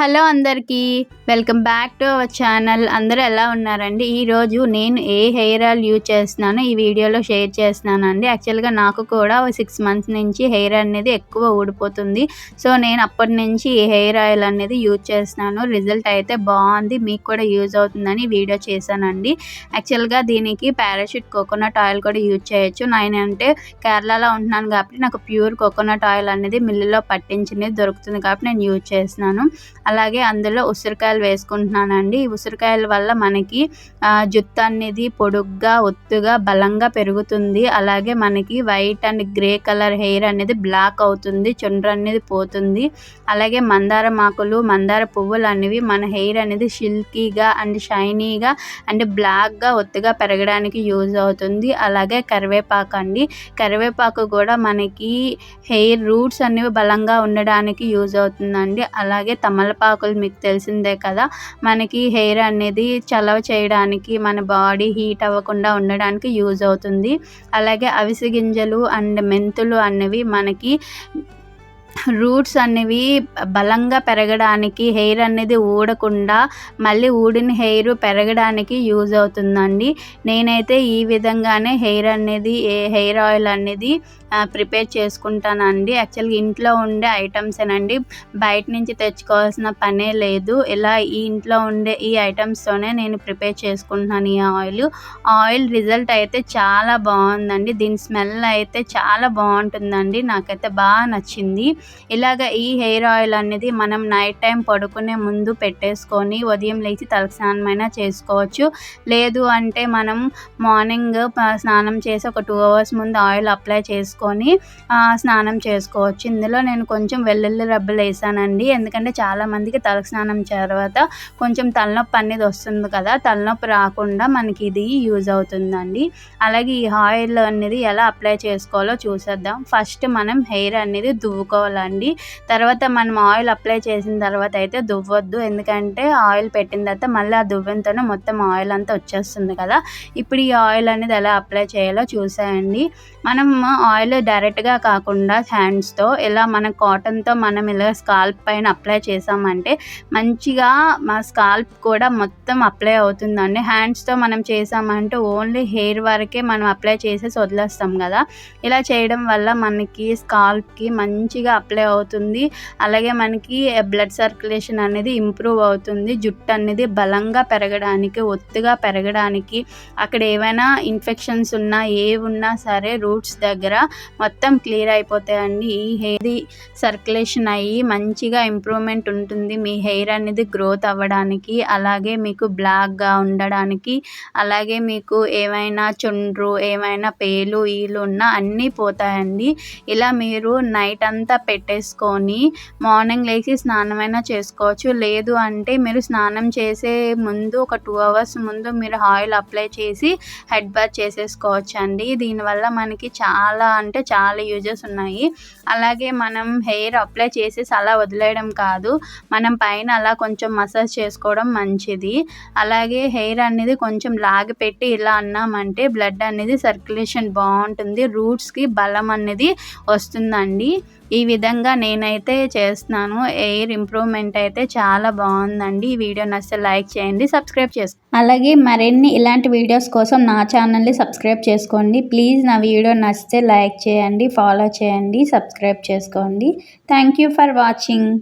Hello అందరికీ welcome back to our channel. అందరూ ఎలా ఉన్నారండి? ఈరోజు నేను ఏ హెయిర్ ఆయిల్ యూజ్ చేస్తున్నానో ఈ వీడియోలో షేర్ చేస్తున్నానండి. యాక్చువల్గా నాకు కూడా సిక్స్ మంత్స్ నుంచి హెయిర్ అనేది ఎక్కువ ఊడిపోతుంది. సో నేను అప్పటి నుంచి ఈ హెయిర్ ఆయిల్ అనేది యూజ్ చేస్తున్నాను. రిజల్ట్ అయితే బాగుంది. మీకు కూడా యూజ్ అవుతుందని వీడియో చేశానండి. యాక్చువల్గా దీనికి పారాషూట్ కోకోనట్ ఆయిల్ కూడా యూజ్ చేయొచ్చు. నేను అంటే కేరళలో ఉంటున్నాను కాబట్టి నాకు ప్యూర్ కోకోనట్ ఆయిల్ అనేది మిల్లులో పట్టించినది దొరుకుతుంది కాబట్టి నేను యూజ్ చేస్తున్నాను. అలాగే అందులో ఉసిరికాయలు వేసుకుంటున్నానండి. ఈ ఉసిరికాయల వల్ల మనకి జుట్టు అనేది పొడుగ్గా ఒత్తుగా బలంగా పెరుగుతుంది. అలాగే మనకి white and grey colour hair అనేది బ్లాక్ అవుతుంది చుండ్ర అనేది పోతుంది. అలాగే మందార మాకులు మందార పువ్వులు అనేవి మన హెయిర్ అనేది సిల్కీగా అండ్ షైనీగా అండ్ బ్లాక్గా ఒత్తుగా పెరగడానికి యూజ్ అవుతుంది. అలాగే కరివేపాకు అండి. కరివేపాకు కూడా మనకి హెయిర్ రూట్స్ అనేవి బలంగా ఉండడానికి యూజ్ అవుతుందండి. అలాగే తమల తమలపాకులు మీకు తెలిసిందే కదా. మనకి హెయిర్ అనేది చలవ చేయడానికి మన బాడీ హీట్ అవ్వకుండా ఉండడానికి యూజ్ అవుతుంది. అలాగే అవిసె గింజలు అండ్ మెంతులు అనేవి మనకి రూట్స్ అనేవి బలంగా పెరగడానికి హెయిర్ అనేది ఊడకుండా మళ్ళీ ఊడిన హెయిర్ పెరగడానికి యూజ్ అవుతుందండి. నేనైతే ఈ విధంగానే హెయిర్ అనేది ఏ హెయిర్ ఆయిల్ అనేది ప్రిపేర్ చేసుకుంటానండి. యాక్చువల్గా ఇంట్లో ఉండే ఐటమ్సేనండి. బయట నుంచి తెచ్చుకోవాల్సిన పనే లేదు. ఇలా ఈ ఇంట్లో ఉండే ఈ ఐటమ్స్తోనే నేను ప్రిపేర్ చేసుకుంటున్నాను ఈ ఆయిల్. ఆయిల్ రిజల్ట్ అయితే చాలా బాగుందండి. దీని స్మెల్ అయితే చాలా బాగుంటుందండి. నాకైతే బాగా నచ్చింది. ఇలాగ ఈ హెయిర్ ఆయిల్ అనేది మనం నైట్ టైం పడుకునే ముందు పెట్టేసుకొని ఉదయం లేచి తలస్నానమైనా చేసుకోవచ్చు. లేదు అంటే మనం మార్నింగ్ స్నానం చేసి ఒక టూ అవర్స్ ముందు ఆయిల్ అప్లై చేసుకొని స్నానం చేసుకోవచ్చు. ఇందులో నేను కొంచెం వెల్లుల్లి రబ్బలు వేసానండి. ఎందుకంటే చాలామందికి తలస్నానం తర్వాత కొంచెం తలనొప్పి అనేది వస్తుంది కదా తలనొప్పి రాకుండా మనకి ఇది యూజ్ అవుతుందండి. అలాగే ఈ ఆయిల్ అనేది ఎలా అప్లై చేసుకోవాలో చూసేద్దాం. ఫస్ట్ మనం హెయిర్ అనేది దువ్వుకోవాలి. చేసుకోవాలండి తర్వాత మనం ఆయిల్ అప్లై చేసిన తర్వాత అయితే దువ్వొద్దు. ఎందుకంటే ఆయిల్ పెట్టిన తర్వాత మళ్ళీ ఆ దువ్వెంతోనే మొత్తం ఆయిల్ అంతా వచ్చేస్తుంది కదా. ఇప్పుడు ఈ ఆయిల్ అనేది ఎలా అప్లై చేయాలో చూసేయండి. మనం ఆయిల్ డైరెక్ట్గా కాకుండా హ్యాండ్స్తో ఇలా మన కాటన్తో మనం ఇలా స్కాల్ప్ పైన అప్లై చేసామంటే మంచిగా మా స్కాల్ప్ కూడా మొత్తం అప్లై అవుతుందండి. హ్యాండ్స్తో మనం చేసామంటే ఓన్లీ హెయిర్ వరకే మనం అప్లై చేసేసి వదిలేస్తాం కదా. ఇలా చేయడం వల్ల మనకి స్కాల్ప్కి మంచిగా అప్లై అవుతుంది. అలాగే మనకి బ్లడ్ సర్క్యులేషన్ అనేది ఇంప్రూవ్ అవుతుంది. జుట్టు అనేది బలంగా పెరగడానికి ఒత్తుగా పెరగడానికి అక్కడ ఏవైనా ఇన్ఫెక్షన్స్ ఉన్నా ఏ ఉన్నా సరే రూట్స్ దగ్గర మొత్తం క్లియర్ అయిపోతాయండి. ఈ హెయిర్ సర్క్యులేషన్ అయ్యి మంచిగా ఇంప్రూవ్మెంట్ ఉంటుంది. మీ హెయిర్ అనేది గ్రోత్ అవ్వడానికి అలాగే మీకు బ్లాక్గా ఉండడానికి అలాగే మీకు ఏమైనా చుండ్రు ఏమైనా పేలు ఈలు ఉన్నా అన్నీ పోతాయండి. ఇలా మీరు నైట్ అంతా పెట్టేసుకొని మార్నింగ్ లేచి స్నానమైనా చేసుకోవచ్చు. లేదు అంటే మీరు స్నానం చేసే ముందు ఒక టూ అవర్స్ ముందు మీరు ఆయిల్ అప్లై చేసి హెడ్ బాత్ చేసేసుకోవచ్చు అండి దీనివల్ల మనకి చాలా అంటే చాలా యూజెస్ ఉన్నాయి. అలాగే మనం హెయిర్ అప్లై చేసేసి అలా వదిలేయడం కాదు. మనం పైన అలా కొంచెం మసాజ్ చేసుకోవడం మంచిది. అలాగే హెయిర్ అనేది కొంచెం లాగి పెట్టి ఇలా అన్నామంటే బ్లడ్ అనేది సర్క్యులేషన్ బాగుంటుంది. రూట్స్కి బలం అనేది వస్తుందండి. ఈ విధంగా విధంగా నేనైతే చేస్తున్నాను. ఎయిర్ ఇంప్రూవ్మెంట్ అయితే చాలా బాగుందండి. ఈ వీడియో నచ్చితే లైక్ చేయండి సబ్స్క్రైబ్ చేసుకోండి అలాగే మరిన్ని ఇలాంటి వీడియోస్ కోసం నా ఛానల్ని సబ్స్క్రైబ్ చేసుకోండి. ప్లీజ్ నా వీడియో నచ్చితే లైక్ చేయండి ఫాలో చేయండి సబ్స్క్రైబ్ చేసుకోండి. Thank you for watching.